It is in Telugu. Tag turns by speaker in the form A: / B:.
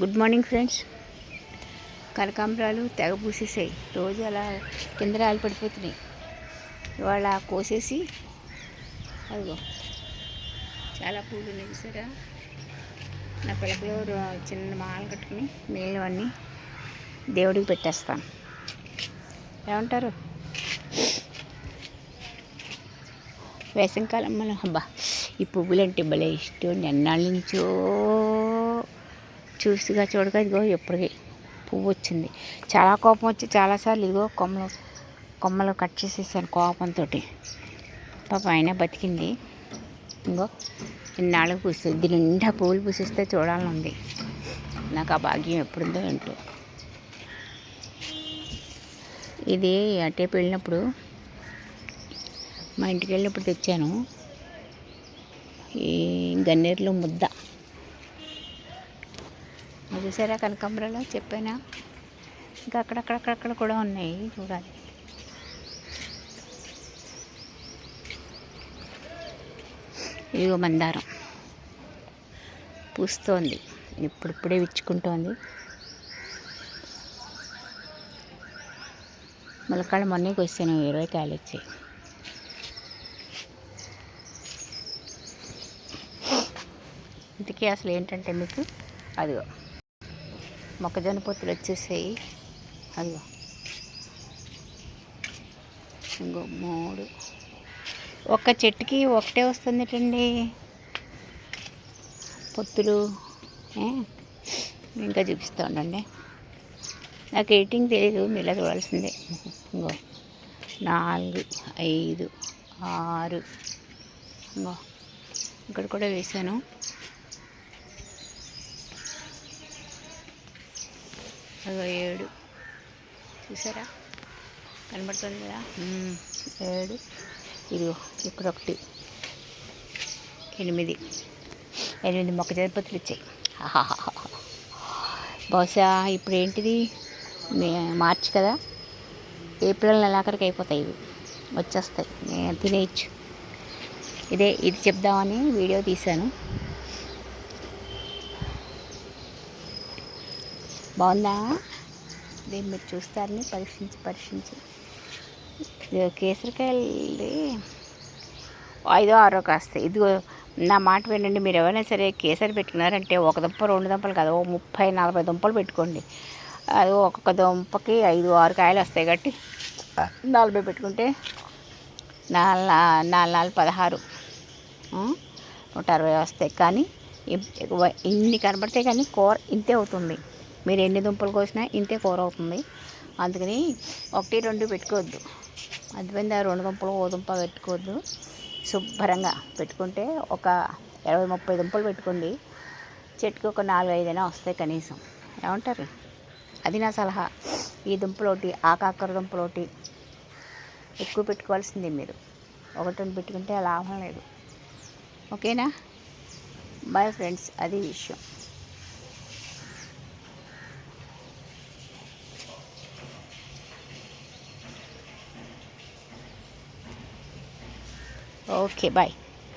A: Good morning friends. కనకాంబరాలు తెగ పూసేసాయి. రోజు అలా కింద రాలు పడిపోతున్నాయి. ఇవాళ కోసేసి అదిగో చాలా పూలు ఉన్నాయి చూసారా? నా పిల్లలు చిన్న మాలు కట్టుకుని మిగిలినవన్నీ దేవుడికి పెట్టేస్తాను. ఏమంటారు? వేసవికాలం మనం అబ్బా ఈ పువ్వులంటే భలే ఇష్టం. ఎన్నాళ్ళ నుంచో చూసిగా చూడగా ఇదిగో ఎప్పటికి పువ్వు వచ్చింది. చాలా కోపం వచ్చి చాలాసార్లు ఇదిగో కొమ్మలు కొమ్మలు కట్ చేసేసాను కోపంతో పాప ఆయన బతికింది. ఇంకో ఇన్నాళ్ళు పూస్తుంది దీని నిండా పువ్వులు పూసిస్తే చూడాలని ఉంది నాకు ఆ భాగ్యం ఎప్పుడుందో ఏంటో. ఇది అటేపు వెళ్ళినప్పుడు మా ఇంటికి వెళ్ళినప్పుడు తెచ్చాను. ఈ గన్నేరులో ముద్ద. చూసారా కనకాంబరాలు? చెప్పానా? ఇంకా అక్కడక్కడక్కడక్కడ కూడా ఉన్నాయి చూడాలి. ఇదిగో మందారం. పూస్తోంది. ఇప్పుడిప్పుడే విచ్చుకుంటోంది. ములక్కాడ మొన్నే కొస్తాను ఇరవై కాయలు వచ్చాయి. ఇంతకీ అసలు ఏంటంటే మీకు? అదిగో. మొక్కజొన్న పొత్తులు వచ్చేసాయి. అదిగో. ఇంకో మూడు. ఒక్క చెట్టుకి ఒకటే వస్తుందిటండి. పొత్తులు ఇంకా చూపిస్తూ ఉండండి. నాకు ఎడిటింగ్ తెలియదు మీలా చూడాల్సిందే. ఇంకో నాలుగు ఐదు ఆరు. ఇంకో ఇక్కడ కూడా వేసాను అదో ఏడు. చూసారా? కనబడుతుంది కదా? ఏడు. ఇదిగో ఇక్కడ ఒకటి. ఎనిమిది. ఎనిమిది మొక్క పొత్తులు ఇచ్చాయి. బహుశా ఇప్పుడు ఏంటిది? మార్చి కదా? ఏప్రిల్ నెలాఖరికి అయిపోతాయి ఇవి. వచ్చేస్తాయి. నేను తినేయచ్చు. ఇదే ఇది చెప్దామని వీడియో తీశాను. బాగుందా? దీన్ని మీరు చూస్తారని పరీక్షించి పరీక్షించి. ఇది కేసరికాయలు ఐదో ఆరో కాస్తాయి ఇదిగో నా మాట వినండి. మీరు ఎవరైనా సరే కేసరి పెట్టుకున్నారంటే ఒక దుంప రెండు దుంపలు కాదు. ఓ ముప్పై నలభై దుంపలు పెట్టుకోండి. అది ఒక్కొక్క దుంపకి ఐదు ఆరు కాయలు వస్తాయి కాబట్టి నలభై పెట్టుకుంటే నాలుగు నాలుగు నాలుగు పదహారు నూట అరవై వస్తాయి. కానీ ఇన్ని కనబడితే కానీ కూర ఇంతే అవుతుంది. మీరు ఎన్ని దుంపలు కోసినా ఇంతే కూర అవుతుంది. అందుకని ఒకటి రెండు పెట్టుకోవద్దు. అదిపోయింది రెండు దుంపలు ఓ దుంప పెట్టుకోవద్దు. శుభ్రంగా పెట్టుకుంటే ఒక ఇరవై ముప్పై దుంపలు పెట్టుకోండి. చెట్టుకి ఒక నాలుగు ఐదైనా వస్తాయి కనీసం. ఏమంటారు? అది నా సలహా. ఈ దుంపలోటి ఆకాకర దుంపలోటి ఎక్కువ పెట్టుకోవాల్సిందే మీరు. ఒకటి రెండు పెట్టుకుంటే లాభం లేదు. ఓకేనా? బాయ్ ఫ్రెండ్స్ అది విషయం. Okay, bye.